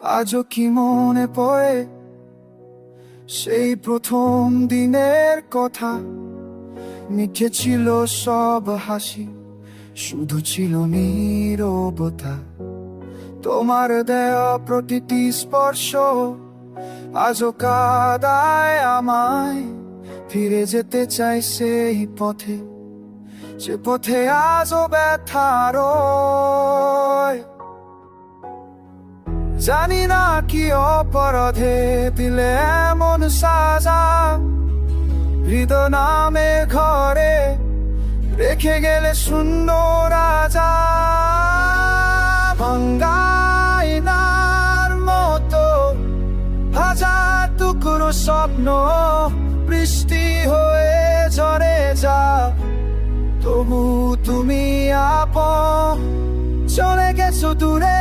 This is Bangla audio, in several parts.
আজও কি মনে পড়ে? সেই প্রথম দিনের কথা। মিঠে ছিল সব হাসি, শুধু ছিল নীরবতা। তোমার দেয়া প্রতিটি স্পর্শ আজও কাদায় আমায়। ফিরে যেতে চাই সেই পথে, সে পথে আজও ব্যথার জানি না কি অপরাধে দিলে এমন সাজা। হৃদয় নামে ঘরে রেখে গেলে সুন্দর রাজা। ভাঙ্গাইনার মতো হাজার টুকরো স্বপ্ন বৃষ্টি হয়ে ঝরে যা। তবু তুমি আপন চলে গেছো দূরে।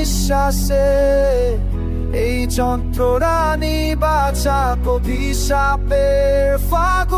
নিঃশ্বাসে এই যন্ত্রণা নিবাচা কবি সাপের মাসে